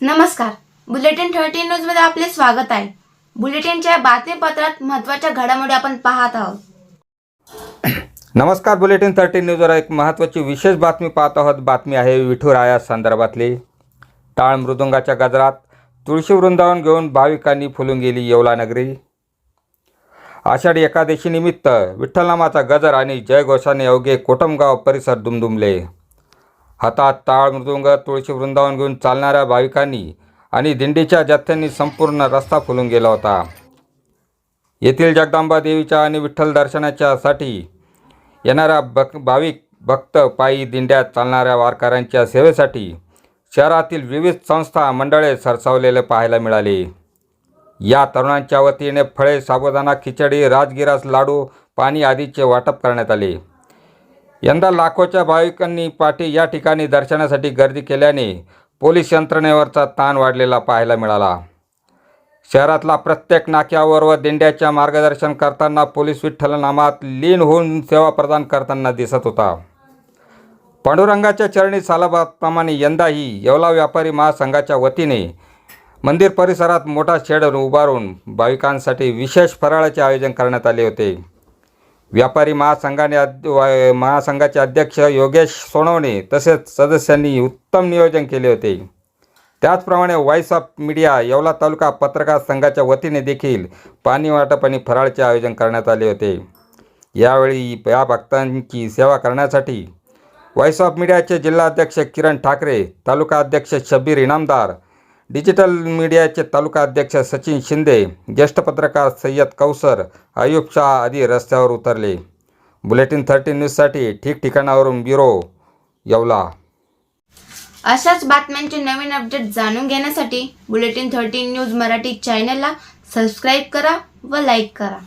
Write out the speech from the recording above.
नमस्कार. Bulletin thirteen न्यूजमध्ये आपले स्वागत आहे. बुलेटिनच्या बातमीपत्रात महत्त्वाच्या घडामोडी आपण पाहत आहोत. नमस्कार बुलेटिन थर्टीन न्यूजवर एक महत्त्वाची विशेष बातमी पाहत आहोत. बातमी आहे विठुराया संदर्भातली. टाळ मृदुंगाच्या गजरात तुळशी वृंदावन घेऊन भाविकांनी फुलून गेली येवला नगरी. आषाढी एकादशीनिमित्त विठ्ठलनामाचा गजर आणि जयघोषाने अवघे कोटमगाव परिसर दुमदुमले. हातात टाळ मृदुंग तुळशी वृंदावन घेऊन चालणाऱ्या भाविकांनी आणि दिंडीच्या जथ्यांनी संपूर्ण रस्ता फुलून गेला होता. येथील जगदंबा देवीच्या आणि विठ्ठल दर्शनाच्यासाठी येणाऱ्या भक भाविक भक्त पायी दिंड्यात चालणाऱ्या वारकऱ्यांच्या सेवेसाठी शहरातील विविध संस्था मंडळे सरसावलेले पाहायला मिळाले. या तरुणांच्या वतीने फळे साबुदाणा खिचडी राजगिरास लाडू पाणी आदीचे वाटप करण्यात आले. यंदा लाखोच्या भाविकांनी पाठी या ठिकाणी दर्शनासाठी गर्दी केल्याने पोलीस यंत्रणेवरचा ताण वाढलेला पाहायला मिळाला. शहरातला प्रत्येक नाक्यावर व दिंड्याच्या मार्गदर्शन करताना पोलीस विठ्ठलनामात लीन होऊन सेवा प्रदान करताना दिसत होता. पांडुरंगाच्या चरणी सालाबादप्रमाणे यंदाही येवला व्यापारी महासंघाच्या वतीने मंदिर परिसरात मोठा शेड उभारून भाविकांसाठी विशेष फराळाचे आयोजन करण्यात आले होते. व्यापारी महासंघाने अध महासंघाचे अध्यक्ष योगेश सोनवणे तसेच सदस्यांनी उत्तम नियोजन केले होते. त्याचप्रमाणे voice of media Yeola taluka पत्रकार संघाच्या वतीने देखील पाणी वाटप आणि फराळचे आयोजन करण्यात आले होते. यावेळी या भक्तांची सेवा करण्यासाठी व्हॉइस ऑफ मीडियाचे जिल्हाध्यक्ष किरण ठाकरे तालुका अध्यक्ष शब्बीर इनामदार डिजिटल मीडियाचे तालुका अध्यक्ष सचिन शिंदे ज्येष्ठ पत्रकार सय्यद कौसर अयूब शाह आदी रस्त्यावर उतरले. बुलेटिन थर्टीन न्यूजसाठी ठिकठिकाणावरून ब्युरो येवला. अशाच बातम्यांचे नवीन अपडेट जाणून घेण्यासाठी बुलेटिन थर्टीन न्यूज मराठी चॅनलला सबस्क्राईब करा व लाईक करा.